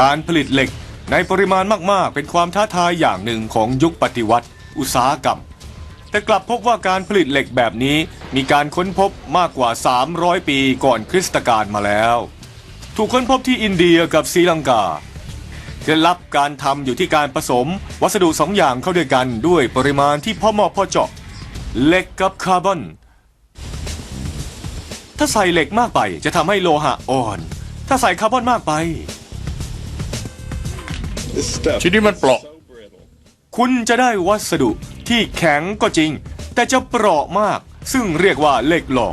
การผลิตเหล็กในปริมาณมาก ๆ เป็นความท้าทายอย่างหนึ่งของยุคปฏิวัติ อุตสาหกรรม แต่กลับพบว่าการผลิตเหล็กแบบนี้มีการค้นพบมากกว่า 300 ปีก่อนคริสตกาลมาแล้ว ถูกค้นพบที่อินเดียกับศรีลังกาเคล็ดลับการทำอยู่ที่การผสม วัสดุสองอย่างเข้าด้วยกันด้วยปริมาณที่พอเหมาะพอเจาะเหล็กกับคาร์บอน ถ้าใส่เหล็กมากไปจะทำให้โลหะอ่อน ถ้าใส่คาร์บอนมากไป This stuff ทีนี้มันเปราะ so brittle. คุณจะได้วัสดุที่แข็งก็จริง แต่จะเปราะมาก ซึ่งเรียกว่าเหล็กหล่อ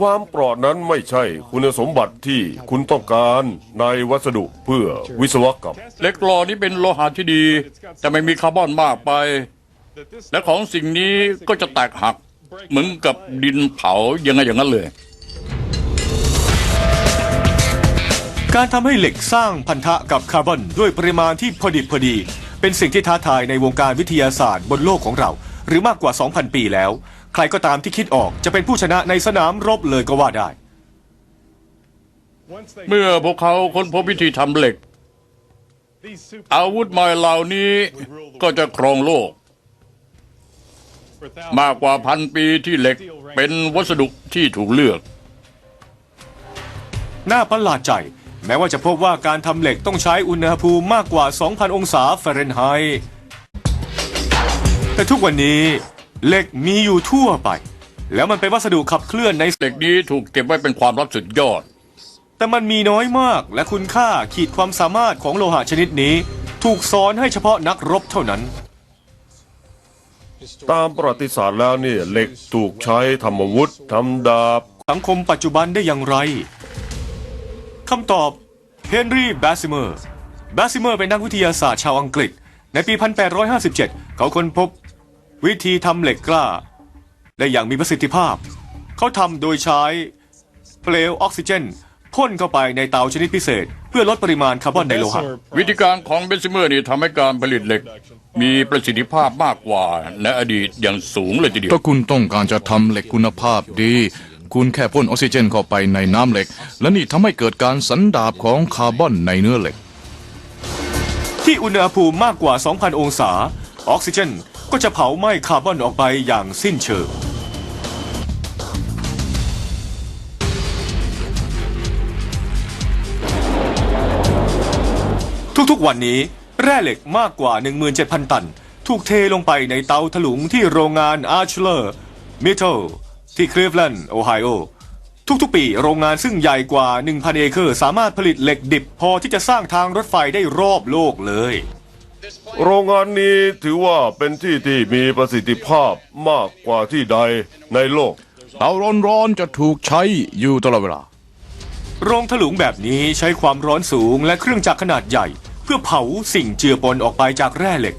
ความเปราะนั้นไม่ใช่คุณสมบัติที่คุณต้องการในวัสดุเพื่อวิศวกรรม เหล็กหล่อนี้เป็นโลหะที่ดี แต่ไม่มีคาร์บอนมากไป That this และของสิ่งนี้ก็จะแตกหัก เหมือนกับดินเผายังไงอย่างนั้นเลย การทำให้เหล็กสร้างพันธะกับคาร์บอนด้วยปริมาณที่พอดิบพอดี เป็นสิ่งที่ท้าทายในวงการวิทยาศาสตร์บนโลกของเรา หรือมากกว่า 2,000 ปีแล้ว ใครก็ตามที่คิดออกจะเป็นผู้ชนะในสนามรบเลยก็ว่าได้ once they เมื่อพวกเขาค้นพบวิธีทำเหล็ก these super อาวุธใหม่เหล่านี้ก็จะครองโลก for thousands มากกว่าพันปีที่เหล็กเป็นวัสดุที่ถูกเลือก น่าประหลาดใจ แม้ว่าจะพบว่าการทำเหล็กต้องใช้อุณหภูมิมากกว่า 2,000 องศาฟาเรนไฮต์ แต่ทุกวันนี้เหล็กมีอยู่ทั่วไป แล้วมันเป็นวัสดุขับเคลื่อนใน เหล็กนี้ถูกเก็บไว้เป็นความลับสุดยอด แต่มันมีน้อยมากและคุณค่าขีดความสามารถของโลหะชนิดนี้ ถูกสอนให้เฉพาะนักรบเท่านั้น ตามประวัติศาสตร์แล้วเนี่ยเหล็กถูกใช้ทำอาวุธทำดาบ สังคมปัจจุบันได้อย่างไร คำตอบเฮนรี่แบสซิเมอร์แบสซิเมอร์เป็นนักวิทยาศาสตร์ชาวอังกฤษ ในปี 1857 เขาค้นพบ วิธีทำเหล็กกล้า ได้อย่างมีประสิทธิภาพ เขาทำโดยใช้เปลวออกซิเจนพ่นเข้าไปในเตาชนิดพิเศษ เพื่อลดปริมาณคาร์บอนในโลหะวิธีการของเบนซิเมอร์นี่ทำให้การผลิตเหล็ก มีประสิทธิภาพมากกว่าในอดีตอย่างสูงเลยทีเดียว ถ้าคุณต้องการจะทำเหล็กคุณภาพดี คุณแค่พ่นออกซิเจนเข้าไปในน้ำเหล็ก และนี่ทำให้เกิดการสันดาบของคาร์บอนในเนื้อเหล็ก ที่อุณหภูมิมากกว่า 2,000 องศา ออกซิเจนก็จะเผาไหม้คาร์บอนออกไปอย่างสิ้นเชิง ทุกๆวันนี้แร่เหล็กมากกว่า 17,000 ตัน ถูกเทลงไปในเตาถลุงที่โรงงาน Archler Metal ที่ คลีฟแลนด์โอไฮโอทุกๆ ปีโรงงานซึ่งใหญ่กว่า 1,000 เอเคอร์ สามารถผลิตเหล็กดิบพอที่จะสร้างทางรถไฟได้รอบโลกเลย โรงงานนี้ถือว่าเป็นที่ที่มีประสิทธิภาพมากกว่าที่ใดในโลก เตาร้อนๆจะถูกใช้อยู่ตลอดเวลา โรงถลุงแบบนี้ใช้ความร้อนสูงและเครื่องจักรขนาดใหญ่ เพื่อเผาสิ่งเจือปนออกไปจากแร่เหล็ก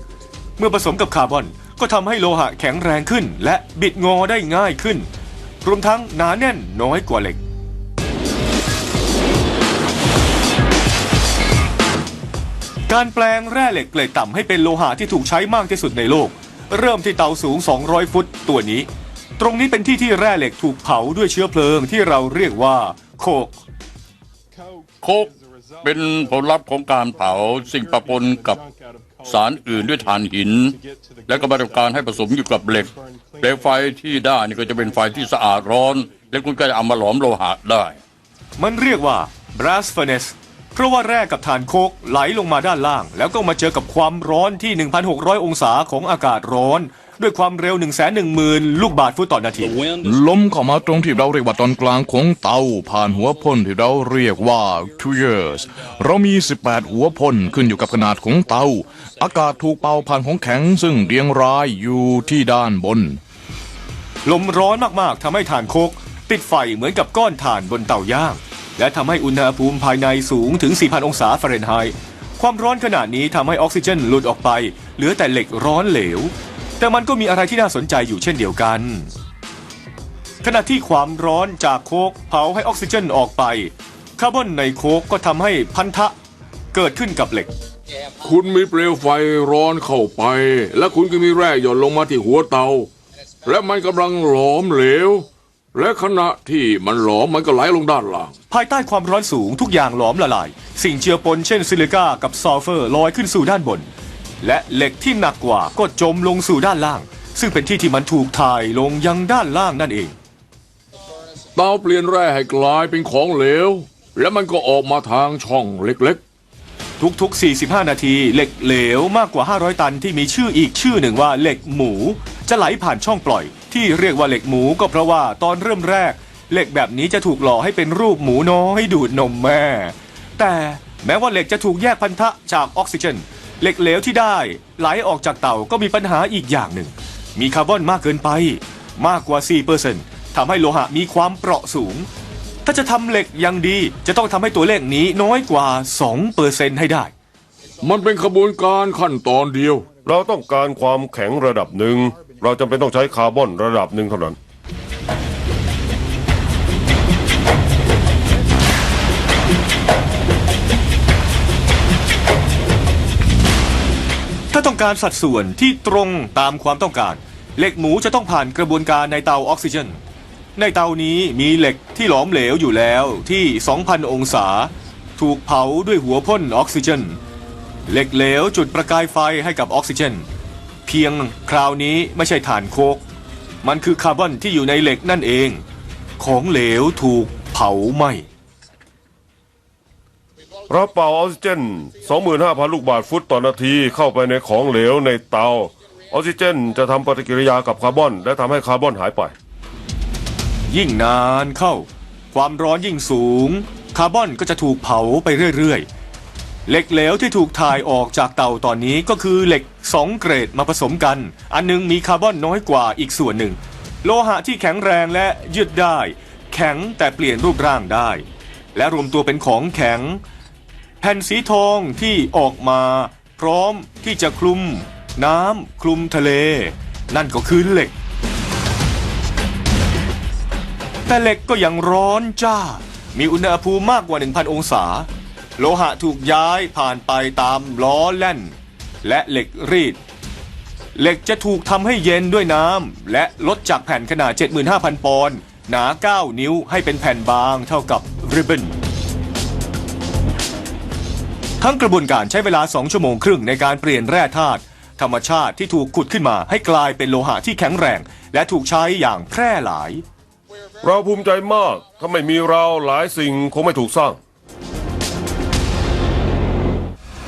เมื่อผสมกับคาร์บอนก็ทำให้โลหะแข็งแรงขึ้น และบิดงอได้ง่ายขึ้น รวมทั้งหนาแน่นน้อยกว่าเหล็ก การแปลงแร่เหล็กเกรดต่ำให้เป็นโลหะที่ถูกใช้มากที่สุดในโลก เริ่มที่เตาสูง 200 ฟุตตัวนี้ ตรงนี้เป็นที่ที่แร่เหล็กถูกเผาด้วยเชื้อเพลิงที่เราเรียกว่าโคก โคกเป็นผลลัพธ์ของการเผาสิ่งปะปนกับ สารอื่นด้วยถ่านหิน และก็มาทำการให้ผสมอยู่กับเหล็กเปลวไฟที่ได้นี่ก็จะเป็นไฟที่สะอาดร้อน และคุณก็จะเอามาหลอมโลหะได้ มันเรียกว่า brass furnace ราะว่าแร่กับถ่านโคกไหลลงมาด้านล่าง แล้วก็มาเจอกับความร้อนที่ 1,600 องศาของอากาศร้อน ด้วยความเร็ว 110,000ลูกบาศก์ฟุตต่อนาทีลมเข้ามาตรงที่เราเรียกว่าตอนกลางของเตาผ่านหัวพ่นที่เราเรียกว่า tuyeres เรามี 18 หัวพ่นขึ้นอยู่กับขนาดของเตา อากาศถูกเป่าผ่านของแข็งซึ่งเรียงรายอยู่ที่ด้านบน ลมร้อนมากๆทำให้ถ่านโคกติดไฟเหมือนกับก้อนถ่านบนเตาย่าง และทำให้อุณหภูมิภายในสูงถึง 4,000 องศาฟาเรนไฮต์ความร้อนขนาดนี้ทำให้ออกซิเจนหลุดออกไป เหลือแต่เหล็กร้อนเหลว แต่มันก็มีอะไรที่น่าสนใจอยู่เช่นเดียวกัน ขณะที่ความร้อนจากโคกเผาให้ออกซิเจนออกไป คาร์บอนในโคกก็ทำให้พันธะเกิดขึ้นกับเหล็ก คุณมีเปลวไฟร้อนเข้าไป และคุณก็มีแร่หย่อนลงมาที่หัวเตา และมันกำลังหลอมเหลว และขณะที่มันหลอมมันก็ไหลลงด้านล่าง ภายใต้ความร้อนสูงทุกอย่างหลอมละลาย สิ่งเจือปนเช่นซิลิก้ากับซัลเฟอร์ลอยขึ้นสู่ด้านบน และเหล็กที่หนักกว่าก็จมลงสู่ด้านล่าง ซึ่งเป็นที่ที่มันถูกถ่ายลงยังด้านล่างนั่นเองเตาเปลี่ยนแร่ให้กลายเป็นของเหลว แล้วมันก็ออกมาทางช่องเล็ก ทุกๆ 45 นาที เหล็กเหลวมากกว่า 500 ตันที่มีชื่ออีกชื่อหนึ่งว่าเหล็กหมู จะไหลผ่านช่องปล่อย ที่เรียกว่าเหล็กหมูก็เพราะว่าตอนเริ่มแรก เหล็กแบบนี้จะถูกหล่อให้เป็นรูปหมูน้อยดูดนมแม่ แต่แม้ว่าเหล็กจะถูกแยกพันธะจากออกซิเจน เหล็กเหลวที่ได้ไหลออกจากเต่าก็มีปัญหาอีกอย่างหนึ่ง มีคาร์บอนมากเกินไป มากกว่า 4%ทำให้โลหะมีความเปราะสูง ถ้าจะทำเหล็กอย่างดีจะต้องทำให้ตัวเลขนี้น้อยกว่า 2%ให้ได้ๆมันเป็นขบวนการขั้นตอนเดียว เราต้องการความแข็งระดับหนึ่ง เราจำเป็นต้องใช้คาร์บอนระดับหนึ่งเท่านั้น ถ้าต้องการสัดส่วนที่ตรงตามความต้องการ เหล็กหมูจะต้องผ่านกระบวนการในเตาออกซิเจน ในเตานี้มีเหล็กที่หลอมเหลวอยู่แล้วที่ 2,000 องศา ถูกเผาด้วยหัวพ่นออกซิเจน เหล็กเหลวจุดประกายไฟให้กับออกซิเจน เพียงคราวนี้ไม่ใช่ถ่านโคก มันคือคาร์บอนที่อยู่ในเหล็กนั่นเอง ของเหลวถูกเผาไหม้เราเป่าออกซิเจน 25,000 ลูกบาศก์ฟุตต่อนาทีเข้าไปในของเหลวในเตา ออกซิเจนจะทำปฏิกิริยากับคาร์บอน และทำให้คาร์บอนหายไป ยิ่งนานเข้า ความร้อนยิ่งสูง คาร์บอนก็จะถูกเผาไปเรื่อยๆ เหล็กเหลวที่ถูกถ่ายออกจากเตาตอนนี้ก็คือเหล็ก 2 เกรดมาผสมกัน อันหนึงมีคาร์บอนน้อยกว่าอีกส่วนหนึ่ง โลหะที่แข็งแรงและยืดได้ แข็งแต่เปลี่ยนรูปร่างได้ และรวมตัวเป็นของแข็ง แผ่นสีทองที่ออกมา พร้อมที่จะคลุม น้ำคลุมทะเล นั่นก็คือเหล็ก แต่เหล็กก็ยังร้อนจ้า มีอุณหภูมิมากกว่า 1,000 องศา โลหะถูกย้ายผ่านไปตามล้อแล่น และเหล็กรีด เหล็กจะถูกทำให้เย็นด้วยน้ำและลดจากแผ่นขนาด 75,000 ปอนด์หนา 9 นิ้วให้เป็นแผ่นบางเท่ากับริบบิ้นทั้งกระบวนการใช้เวลา 2 ชั่วโมงครึ่งในการเปลี่ยนแร่ธาตุธรรมชาติที่ถูกขุดขึ้นมาให้กลายเป็นโลหะที่แข็งแรง และถูกใช้อย่างแพร่หลาย เราภูมิใจมาก ถ้าไม่มีเราหลายสิ่งคงไม่ถูกสร้าง